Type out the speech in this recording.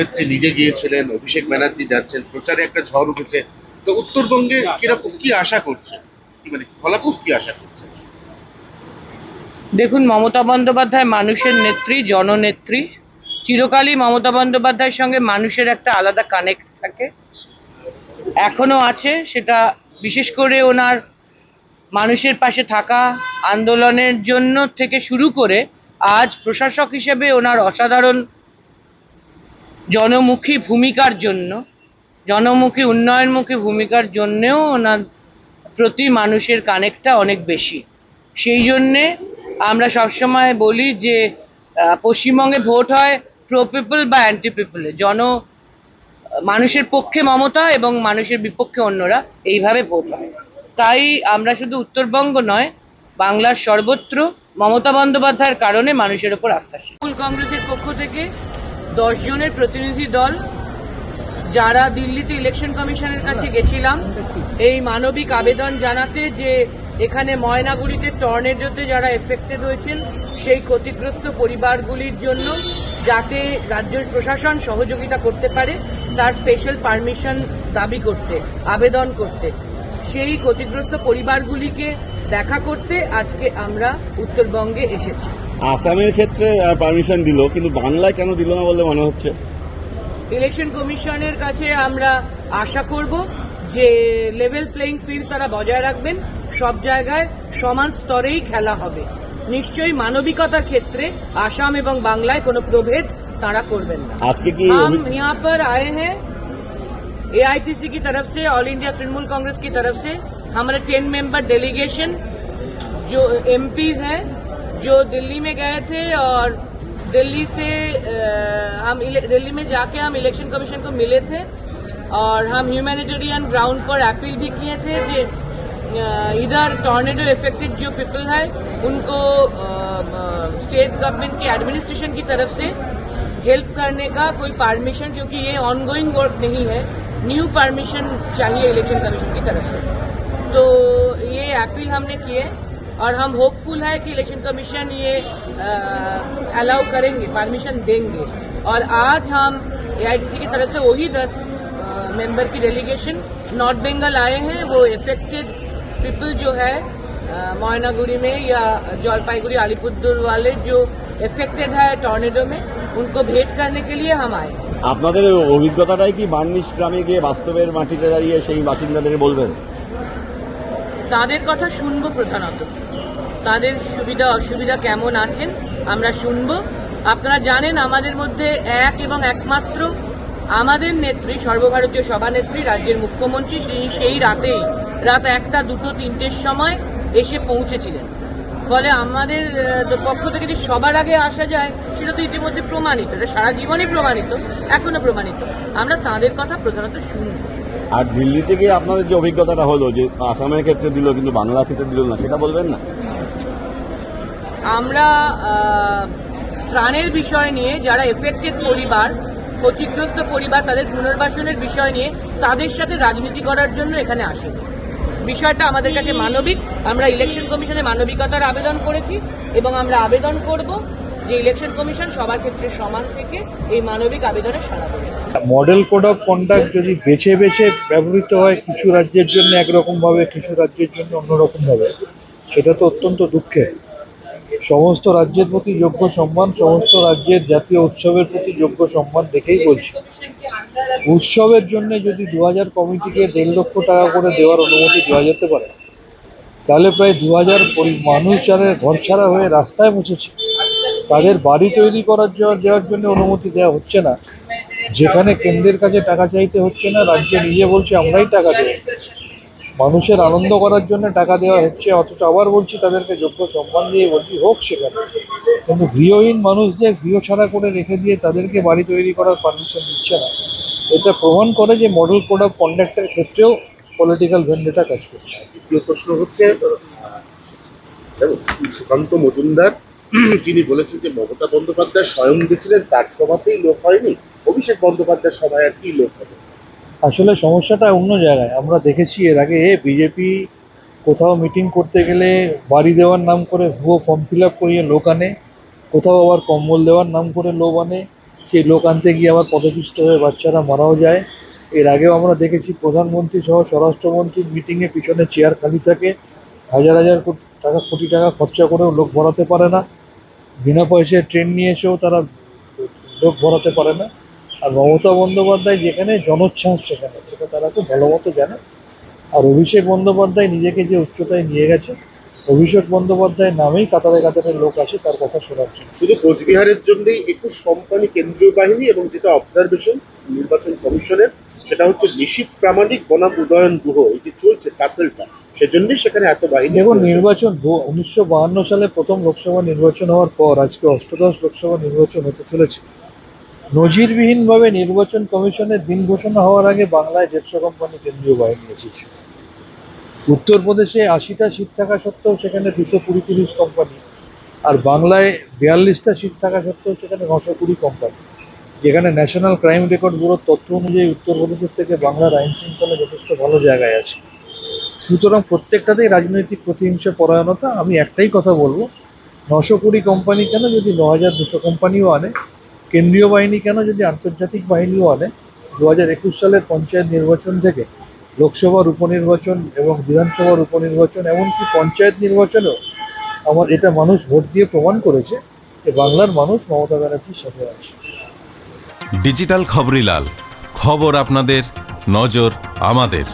দলনেত্রী নিজে গিয়েছিলেন অভিষেক ব্যানার্জি যাচ্ছেন প্রচারে একটা ঝড় উঠেছে। তো উত্তরবঙ্গে কীরকম কি আশা করছে? মানে ফলাফল কি আশা করছে? দেখুন মমতা বন্দ্যোপাধ্যায় মানুষের নেত্রী জননেত্রী। চিরকালই মমতা বন্দ্যোপাধ্যায়ের সঙ্গে মানুষের একটা আলাদা কানেক্ট থাকে। এখনও আছে সেটা বিশেষ করে ওনার মানুষের পাশে থাকা আন্দোলনের জন্য থেকে শুরু করে আজ প্রশাসক হিসেবে ওনার অসাধারণ জনমুখী ভূমিকার জন্য, জনমুখী, উন্নয়নমুখী ভূমিকার জন্যেও ওনার প্রতি মানুষের কানেক্টটা অনেক বেশি। সেই জন্যে আমরা সবসময় বলি যে পশ্চিমবঙ্গে ভোট হয় প্রো পিপল বা অ্যান্টি পিপলে জন, মানুষের পক্ষে মমতা এবং মানুষের বিপক্ষে অন্যরা এইভাবে ভোট হয়। তাই আমরা শুধু উত্তরবঙ্গ নয়, বাংলার সর্বত্র মমতা বন্দ্যোপাধ্যায়ের কারণে মানুষের ওপর আস্থাশীল কংগ্রেসের পক্ষ থেকে দশ জনের প্রতিনিধি দল যারা দিল্লিতে ইলেকশন কমিশনের কাছে গেছিলাম, এই মানবিক আবেদন জানাতে যে এখানে ময়নাগুড়িতে টর্নেডোতে যারা এফেক্টেড হয়েছেন, সেই ক্ষতিগ্রস্ত পরিবারগুলির জন্য যাতে রাজ্য প্রশাসন সহযোগিতা করতে পারে, তার স্পেশাল পারমিশন দাবি করতে, আবেদন করতে। সেই ক্ষতিগ্রস্ত পরিবারগুলিকে দেখা করতে আজকে আমরা উত্তরবঙ্গে এসেছি। আসামের ক্ষেত্রে পারমিশন দিল কিন্তু বাংলায় কেন দিল না বলে মনে হচ্ছে ইলেকশন কমিশনের কাছে আমরা আশা করব যে লেভেল প্লেইং ফিল্ড তারা বজায় রাখবেন সব জায়গায় সমান স্তরেই খেলা হবে নিশ্চয়ই মানবিকতার ক্ষেত্রে আসাম এবং বাংলায় কোনো প্রভেদ তারা করবেন না আজকে কি हम অভি- यहाँ पर आए हैं एआईटीसी की तरफ से ऑल इंडिया तृणमूल कांग्रेस की तरफ से हमारे टेन मेंबर डेलीगेशन जो एमपीज हैं जो दिल्ली में गए थे और दिल्ली से हम दिल्ली में जाके हम इलेक्शन कमीशन को मिले थे और हम ह्यूमैनिटेरियन ग्राउंड पर अपील भी किए थे कि इधर टॉर्नेडो इफेक्टेड जो पीपल है, उनको स्टेट गवर्नमेंट की एडमिनिस्ट्रेशन की तरफ़ से हेल्प करने का कोई परमिशन, क्योंकि ये ऑनगोइंग वर्क नहीं है न्यू परमिशन चाहिए इलेक्शन कमीशन की तरफ़ से। तो ये अपील हमने किए। और हम होपफुल है कि इलेक्शन कमीशन ये अलाउ करेंगे परमिशन देंगे और आज हम एआईटीसी की तरफ से वही दस मेंबर की डेलीगेशन नॉर्थ बंगाल आए हैं वो इफेक्टेड पीपल जो है अ, मोयनागुड़ी में या जलपाईगुड़ी अलीपुरदुर वाले जो इफेक्टेड है टॉर्नेडो में उनको भेंट करने के लिए हम आए हैं আপনাদের অভিজ্ঞতাটাই কি বার্নিশ গ্রামে গিয়ে বাস্তবের মাটিতে দাঁড়িয়ে সেই বাসিন্দাদের বলবেন তাদের কথা শুনব প্রধানত। তাদের সুবিধা, অসুবিধা কেমন আছেন, আমরা শুনব। আপনারা জানেন আমাদের মধ্যে এক এবং একমাত্র আমাদের নেত্রী, সর্বভারতীয় সভানেত্রী, রাজ্যের মুখ্যমন্ত্রী সেই সেই রাতেই, রাত একটা, দুটো, তিনটের সময় এসে পৌঁছেছিলেন। ফলে আমাদের পক্ষ থেকে যে সবার আগে আসা যায়, সেটা তো ইতিমধ্যে প্রমাণিত, এটা সারা জীবনই প্রমাণিত, এখনও প্রমাণিত। আমরা তাদের কথা প্রধানত শুনব। আর দিল্লিতে গিয়ে আপনাদের যে অভিজ্ঞতাটা হলো যে আসামের ক্ষেত্রে দিল, কিন্তু বাংলার ক্ষেত্রে দিল না, সেটা বলবেন না? আমরা ত্রাণের বিষয় নিয়ে যারা এফেক্টেড পরিবার, ক্ষতিগ্রস্ত পরিবার, তাদের পুনর্বাসনের বিষয় নিয়ে তাদের সাথে রাজনীতি করার জন্য এখানে আসি বিষয়টা আমাদের কাছে মানবিক। আমরা ইলেকশন কমিশনে মানবিকতার আবেদন করেছি এবং আমরা আবেদন করব যে ইলেকশন কমিশন সবার ক্ষেত্রে সমান থেকে এই মানবিক আবেদনে সাড়া মডেল কোড অফ কন্ডাক্ট যদি বেছে বেছে ব্যবহৃত হয় কিছু রাজ্যের জন্য একরকম ভাবে, কিছু রাজ্যের জন্য অন্যরকম ভাবে, সেটা তো অত্যন্ত দুঃখের। সমস্ত রাজ্যের প্রতি যোগ্য সম্মান, সমস্ত রাজ্যের জাতীয় উৎসবের প্রতি যোগ্য সম্মান দেখেই বলছি। উৎসবের জন্য যদি দু হাজার কমিটিকে দেড় লক্ষ টাকা করে দেওয়ার অনুমতি দেওয়া যেতে পারে, তাহলে প্রায় দু হাজার মানুষ যারা ঘর ছাড়া হয়ে রাস্তায় বসেছে, তাদের বাড়ি তৈরি করার দেওয়ার জন্য অনুমতি দেওয়া হচ্ছে না। যেখানে কেন্দ্রের কাছে টাকা চাইতে হচ্ছে না, রাজ্য নিজে বলছে, আমরাই টাকা দেবো। মানুষের আনন্দ করার জন্য টাকা দেওয়া হচ্ছে, অথচ আবার বলছি তাদেরকে যোগ্য সম্মান দিয়ে বলছি, হোক সেখানে। কিন্তু গৃহহীন মানুষদের গৃহ ছাড়া করে রেখে দিয়ে তাদেরকে বাড়ি তৈরি করার পারমিশন দিচ্ছে না। এটা প্রমাণ করে যে মডেল কোড অফ কন্ডাক্টের ক্ষেত্রেও পলিটিক্যাল ভেন্ডেটা কাজ করছে। প্রশ্ন হচ্ছে সুকান্ত মজুমদার তিনি বলেছেন যে মমতা বন্দ্যোপাধ্যায় স্বয়ং দিয়েছিলেন তার সভাতেই লোক হয়নি। অভিষেক বন্দ্যোপাধ্যায়ের সভায় আর কি লোক হবে? আসলে সমস্যাটা অন্য জায়গায়। আমরা দেখেছি এর আগে বিজেপি কোথাও মিটিং করতে গেলে বাড়ি দেওয়ার নাম করে ভুয়ো ফর্ম ফিল আপ করিয়ে লোক আনে। কোথাও আবার কম্বল দেওয়ার নাম করে লোক আনে। সেই লোক আনতে গিয়ে আবার পদপিষ্ট হয়ে বাচ্চারা মারাও যায়। এর আগেও আমরা দেখেছি প্রধানমন্ত্রী সহ স্বরাষ্ট্রমন্ত্রীর মিটিংয়ে পিছনে চেয়ার খালি থাকে। হাজার হাজার টাকা, কোটি টাকা খরচা করেও লোক ভরাতে পারে না। বিনা পয়সায় ট্রেন নিয়ে এসেও তারা লোক ভরাতে পারে না। আর মমতা বন্দ্যোপাধ্যায় যেখানে জনোচ্ছ্বাস সেখানে, সেটা তারা খুব ভালো মতো জানে। আর অভিষেক বন্দ্যোপাধ্যায় নিজেকে যে উচ্চতায় নিয়ে গেছে অভিষেক বন্দ্যোপাধ্যায় নামেই কাতারে কাতারে লোক আসে তার কথা শোনার জন্য। শুধু কোচবিহারের জন্যই একুশ কোম্পানি কেন্দ্রীয় বাহিনী এবং যেটা অবজারভেশন নির্বাচন কমিশনের সেটা হচ্ছে নিশীত প্রামাণিক বনাম উদয়ন গুহ এই যে চলছে টাসেলটা সেজন্যই সেখানে এত বাহিনী এবং নির্বাচন উনিশশো বাহান্ন সালে প্রথম লোকসভা নির্বাচন হওয়ার পর আজকে অষ্টদশ লোকসভা নির্বাচন হতে চলেছে। নজিরবিহীনভাবে নির্বাচন কমিশনের দিন ঘোষণা হওয়ার আগে বাংলায় দেড়শো কোম্পানি কেন্দ্রীয় বাহিনী এসেছে। উত্তরপ্রদেশে আশিটা সিট থাকা সত্ত্বেও সেখানে দুশো কুড়ি তিরিশ কোম্পানি আর বাংলায় বিয়াল্লিশটা সিট থাকা সত্ত্বেও সেখানে নশো কুড়ি কোম্পানি যেখানে ন্যাশনাল ক্রাইম রেকর্ড ব্যুরোর তথ্য অনুযায়ী উত্তরপ্রদেশের থেকে বাংলার আইন শৃঙ্খলা যথেষ্ট ভালো জায়গায় আছে। সুতরাং প্রত্যেকটাতেই রাজনৈতিক প্রতিহিংসা, পরায়ণতা, আমি একটাই কথা বলব, নশো কুড়ি কোম্পানি কেন যদি ন হাজার দুশো কোম্পানিও আনে, কেন্দ্রীয় বাহিনী কেন যদি আন্তর্জাতিক বাহিনীও আনে, দু হাজার একুশ সালের পঞ্চায়েত নির্বাচন থেকে লোকসভার উপনির্বাচন এবং বিধানসভার উপনির্বাচন, এমনকি পঞ্চায়েত নির্বাচনেও আমার এটা মানুষ ভোট দিয়ে প্রমাণ করেছে যে বাংলার মানুষ মমতা ব্যানার্জির সাথে আছে। ডিজিটাল খবরিলাল খবর আপনাদের, নজর আমাদের।